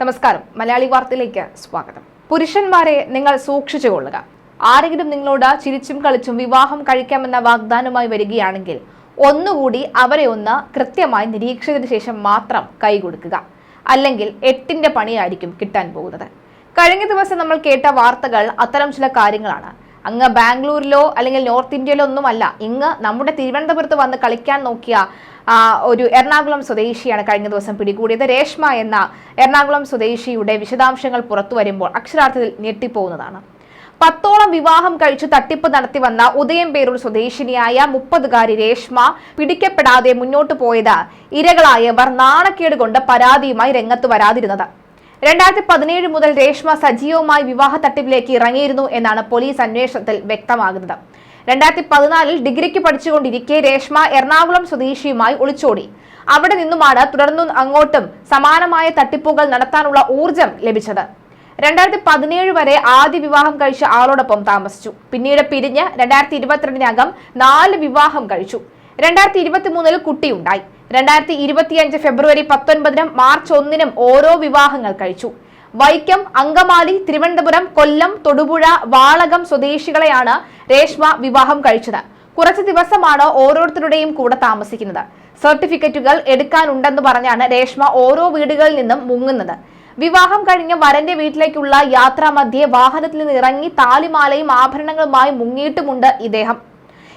നമസ്കാരം. മലയാളി വാർത്തയിലേക്ക് സ്വാഗതം. പുരുഷന്മാരെ നിങ്ങൾ സൂക്ഷിച്ചു കൊള്ളുക. ആരെങ്കിലും നിങ്ങളോട് ചിരിച്ചും കളിച്ചും വിവാഹം കഴിക്കാമെന്ന വാഗ്ദാനമായി വരികയാണെങ്കിൽ ഒന്നുകൂടി അവരെ ഒന്ന് കൃത്യമായി നിരീക്ഷിച്ചതിന് ശേഷം മാത്രം കൈ കൊടുക്കുക. അല്ലെങ്കിൽ എട്ടിന്റെ പണിയായിരിക്കും കിട്ടാൻ പോകുന്നത്. കഴിഞ്ഞ ദിവസം നമ്മൾ കേട്ട വാർത്തകൾ അത്തരം ചില കാര്യങ്ങളാണ്. അങ്ങ് ബാംഗ്ലൂരിലോ അല്ലെങ്കിൽ നോർത്ത് ഇന്ത്യയിലോ ഒന്നുമല്ല. ഇങ്ങ് നമ്മുടെ തിരുവനന്തപുരത്ത് വന്ന് കളിക്കാൻ നോക്കിയ ഒരു എറണാകുളം സ്വദേശിയാണ് കഴിഞ്ഞ ദിവസം പിടികൂടിയത്. രേഷ്മ എന്ന എറണാകുളം സ്വദേശിയുടെ വിശദാംശങ്ങൾ പുറത്തു വരുമ്പോൾ അക്ഷരാർത്ഥത്തിൽ ഞെട്ടിപ്പോകുന്നതാണ്. പത്തോളം വിവാഹം കഴിച്ച് തട്ടിപ്പ് നടത്തി വന്ന ഉദയം പേരൂർ സ്വദേശിനിയായ മുപ്പതുകാരി രേഷ്മ പിടിക്കപ്പെടാതെ മുന്നോട്ടു പോയത് ഇരകളായവർ നാണക്കേട് കൊണ്ട് പരാതിയുമായി രംഗത്ത് വരാതിരുന്നത്. രണ്ടായിരത്തി പതിനേഴ് മുതൽ രേഷ്മ സജീവമായി വിവാഹ തട്ടിപ്പിലേക്ക് ഇറങ്ങിയിരുന്നു എന്നാണ് പോലീസ് അന്വേഷണത്തിൽ വ്യക്തമാകുന്നത്. രണ്ടായിരത്തി പതിനാലിൽ ഡിഗ്രിക്ക് പഠിച്ചുകൊണ്ടിരിക്കെ രേഷ്മ എറണാകുളം സ്വദേശിയുമായി ഒളിച്ചോടി. അവിടെ നിന്നുമാണ് തുടർന്നും അങ്ങോട്ടും സമാനമായ തട്ടിപ്പുകൾ നടത്താനുള്ള ഊർജം ലഭിച്ചത്. രണ്ടായിരത്തി പതിനേഴ് വരെ ആദ്യ വിവാഹം കഴിച്ച ആളോടൊപ്പം താമസിച്ചു. പിന്നീട് പിരിഞ്ഞ് രണ്ടായിരത്തി ഇരുപത്തിരണ്ടിനകം നാല് വിവാഹം കഴിച്ചു. രണ്ടായിരത്തി ഇരുപത്തി മൂന്നിൽ കുട്ടിയുണ്ടായി. രണ്ടായിരത്തി ഇരുപത്തിയഞ്ച് ഫെബ്രുവരി പത്തൊൻപതിനും മാർച്ച് ഒന്നിനും ഓരോ വിവാഹങ്ങൾ കഴിച്ചു. വൈക്കം അങ്കമാലി തിരുവനന്തപുരം കൊല്ലം തൊടുപുഴ വാളകം സ്വദേശികളെയാണ് രേഷ്മ വിവാഹം കഴിച്ചത്. കുറച്ച് ദിവസമാണ് ഓരോരുത്തരുടെയും കൂടെ താമസിക്കുന്നത്. സർട്ടിഫിക്കറ്റുകൾ എടുക്കാനുണ്ടെന്ന് പറഞ്ഞാണ് രേഷ്മ ഓരോ വീടുകളിൽ നിന്നും മുങ്ങുന്നത്. വിവാഹം കഴിഞ്ഞ വരന്റെ വീട്ടിലേക്കുള്ള യാത്രാമധ്യേ വാഹനത്തിൽ നിന്ന് ഇറങ്ങി താലിമാലയും ആഭരണങ്ങളുമായി മുങ്ങിയിട്ടുമുണ്ട് ഇദ്ദേഹം.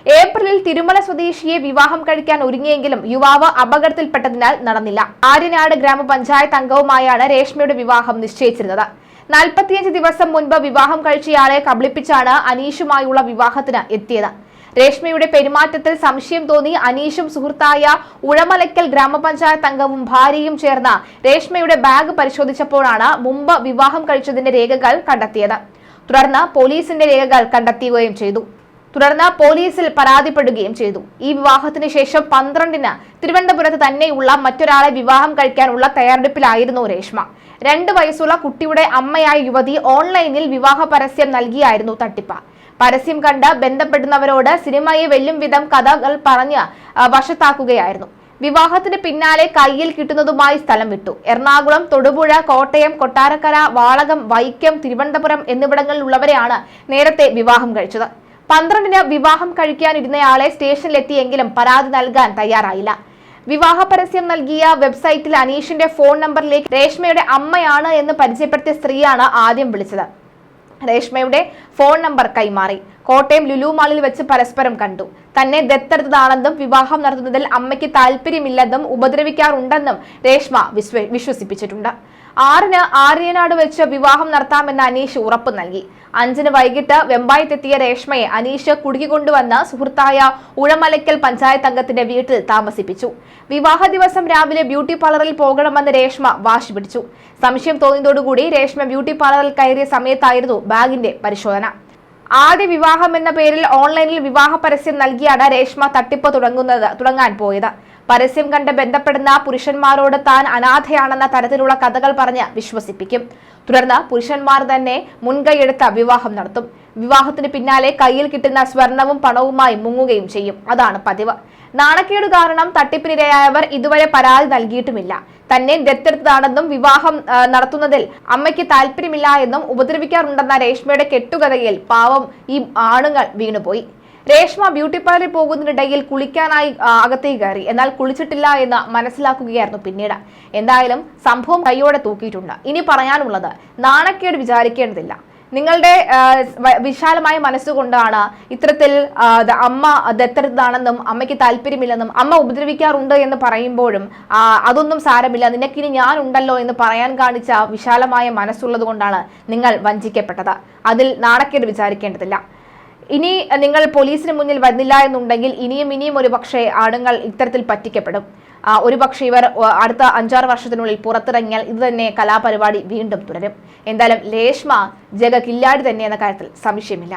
ഏപ്രിലിൽ തിരുമല സ്വദേശിയെ വിവാഹം കഴിക്കാൻ ഒരുങ്ങിയെങ്കിലും യുവാവ് അപകടത്തിൽപ്പെട്ടതിനാൽ നടന്നില്ല. ആര്യനാട് ഗ്രാമപഞ്ചായത്ത് അംഗവുമായാണ് രേഷ്മയുടെ വിവാഹം നിശ്ചയിച്ചിരുന്നത്. നാൽപ്പത്തിയഞ്ച് ദിവസം മുൻപ് വിവാഹം കഴിച്ചയാളെ കബളിപ്പിച്ചാണ് അനീഷുമായുള്ള വിവാഹത്തിന് എത്തിയത്. രേഷ്മയുടെ പെരുമാറ്റത്തിൽ സംശയം തോന്നി അനീഷും സുഹൃത്തായ ഉഴമലയ്ക്കൽ ഗ്രാമപഞ്ചായത്ത് അംഗവും ഭാര്യയും ചേർന്ന രേഷ്മയുടെ ബാഗ് പരിശോധിച്ചപ്പോഴാണ് മുമ്പ് വിവാഹം കഴിച്ചതിന്റെ രേഖകൾ കണ്ടെത്തിയത്. തുടർന്ന് പോലീസിന്റെ രേഖകൾ കണ്ടെത്തുകയും ചെയ്തു. തുടർന്ന് പോലീസിൽ പരാതിപ്പെടുകയും ചെയ്തു. ഈ വിവാഹത്തിന് ശേഷം പന്ത്രണ്ടിന് തിരുവനന്തപുരത്ത് തന്നെയുള്ള മറ്റൊരാളെ വിവാഹം കഴിക്കാനുള്ള തയ്യാറെടുപ്പിലായിരുന്നു രേഷ്മ. രണ്ട് വയസ്സുള്ള കുട്ടിയുടെ അമ്മയായ യുവതി ഓൺലൈനിൽ വിവാഹ പരസ്യം നൽകിയായിരുന്നു തട്ടിപ്പ്. പരസ്യം കണ്ട് ബന്ധപ്പെടുന്നവരോട് സിനിമയെ വെല്ലും വിധം കഥകൾ പറഞ്ഞ് വശത്താക്കുകയായിരുന്നു. വിവാഹത്തിന് പിന്നാലെ കയ്യിൽ കിട്ടുന്നതുമായി സ്ഥലം വിട്ടു. എറണാകുളം തൊടുപുഴ കോട്ടയം കൊട്ടാരക്കര വാളകം വൈക്കം തിരുവനന്തപുരം എന്നിവിടങ്ങളിലുള്ളവരെയാണ് നേരത്തെ വിവാഹം കഴിച്ചത്. പന്ത്രണ്ടിന് വിവാഹം കഴിക്കാനിരുന്നയാളെ സ്റ്റേഷനിലെത്തിയെങ്കിലും പരാതി നൽകാൻ തയ്യാറായില്ല. വിവാഹ പരസ്യം നൽകിയ വെബ്സൈറ്റിൽ അനീഷിന്റെ ഫോൺ നമ്പറിലേക്ക് രേഷ്മയുടെ അമ്മയാണ് എന്ന് പരിചയപ്പെടുത്തിയ സ്ത്രീയാണ് ആദ്യം വിളിച്ചത്. രേഷ്മയുടെ ഫോൺ നമ്പർ കൈമാറി. കോട്ടയം ലുലു മാളിൽ വെച്ച് പരസ്പരം കണ്ടു. തന്നെ ദത്തെടുത്തതാണെന്നും വിവാഹം നടത്തുന്നതിൽ അമ്മയ്ക്ക് താല്പര്യമില്ലെന്നും ഉപദ്രവിക്കാറുണ്ടെന്നും രേഷ്മ വിശ്വ വിശ്വസിപ്പിച്ചിട്ടുണ്ട്. ആറിന് ആര്യനാട് വെച്ച് വിവാഹം നടത്താമെന്ന് അനീഷ് ഉറപ്പ് നൽകി. അഞ്ചിന് വൈകിട്ട് വെമ്പായത്തെത്തിയ രേഷ്മയെ അനീഷ് കുടുക്കിക്കൊണ്ടുവന്ന് സുഹൃത്തായ ഉഴമലയ്ക്കൽ പഞ്ചായത്ത് അംഗത്തിന്റെ വീട്ടിൽ താമസിപ്പിച്ചു. വിവാഹ ദിവസം രാവിലെ ബ്യൂട്ടി പാർലറിൽ പോകണമെന്ന് രേഷ്മ വാശി പിടിച്ചു. സംശയം തോന്നിയതോടുകൂടി രേഷ്മ ബ്യൂട്ടി പാർലറിൽ കയറിയ സമയത്തായിരുന്നു ബാഗിന്റെ പരിശോധന. ആദ്യ വിവാഹം എന്ന പേരിൽ ഓൺലൈനിൽ വിവാഹ പരസ്യം നൽകിയാണ് രേഷ്മ തട്ടിപ്പ് തുടങ്ങുന്നത് തുടങ്ങാൻ പോയത്. പരസ്യം കണ്ട് ബന്ധപ്പെടുന്ന പുരുഷന്മാരോട് താൻ അനാഥയാണെന്ന തരത്തിലുള്ള കഥകൾ പറഞ്ഞ് വിശ്വസിപ്പിക്കും. തുടർന്ന് പുരുഷന്മാർ തന്നെ മുൻകൈയെടുത്ത വിവാഹം നടത്തും. വിവാഹത്തിന് പിന്നാലെ കയ്യിൽ കിട്ടുന്ന സ്വർണവും പണവുമായി മുങ്ങുകയും ചെയ്യും. അതാണ് പതിവ്. നാണക്കേട് കാരണം തട്ടിപ്പിനിരയായവർ ഇതുവരെ പരാതി നൽകിയിട്ടുമില്ല. തന്നെ ദത്തെടുത്തതാണെന്നും വിവാഹം നടത്തുന്നതിൽ അമ്മയ്ക്ക് താല്പര്യമില്ല എന്നും ഉപദ്രവിക്കാറുണ്ടെന്ന രേഷ്മയുടെ കെട്ടുകഥയിൽ പാവം ഈ ആണുങ്ങൾ വീണുപോയി. രേഷ്മ ബ്യൂട്ടി പാർലറിൽ പോകുന്നതിനിടയിൽ കുളിക്കാനായി അകത്തേക്ക് കയറി. എന്നാൽ കുളിച്ചിട്ടില്ല എന്ന് മനസ്സിലാക്കുകയായിരുന്നു പിന്നീട്. എന്തായാലും സംഭവം കൈയോടെ തൂക്കിയിട്ടുണ്ട്. ഇനി പറയാനുള്ളത് നാണക്കേട് വിചാരിക്കേണ്ടതില്ല. നിങ്ങളുടെ വിശാലമായ മനസ്സുകൊണ്ടാണ് ഇത്തരത്തിൽ അമ്മ ദത്തെടുത്തതാണെന്നും അമ്മയ്ക്ക് താല്പര്യമില്ലെന്നും അമ്മ ഉപദ്രവിക്കാറുണ്ട് എന്ന് പറയുമ്പോഴും അതൊന്നും സാരമില്ല. നിനക്കിനി ഞാൻ ഉണ്ടല്ലോ എന്ന് പറയാൻ കാണിച്ച വിശാലമായ മനസ്സുള്ളത് കൊണ്ടാണ് നിങ്ങൾ വഞ്ചിക്കപ്പെട്ടത്. അതിൽ നാണക്കേട് വിചാരിക്കേണ്ടതില്ല. ഇനി നിങ്ങൾ പോലീസിന് മുന്നിൽ വരുന്നില്ല എന്നുണ്ടെങ്കിൽ ഇനിയും ഇനിയും ഒരു പക്ഷേ ആണുങ്ങൾ ഇത്തരത്തിൽ പറ്റിക്കപ്പെടും. ഒരു പക്ഷേ ഇവർ അടുത്ത അഞ്ചാറ് വർഷത്തിനുള്ളിൽ പുറത്തിറങ്ങിയാൽ ഇത് തന്നെ കലാപരിപാടി വീണ്ടും തുടരും. എന്തായാലും ലേഷ്മ ജഗ കില്ലാടി തന്നെ എന്ന കാര്യത്തിൽ സംശയമില്ല.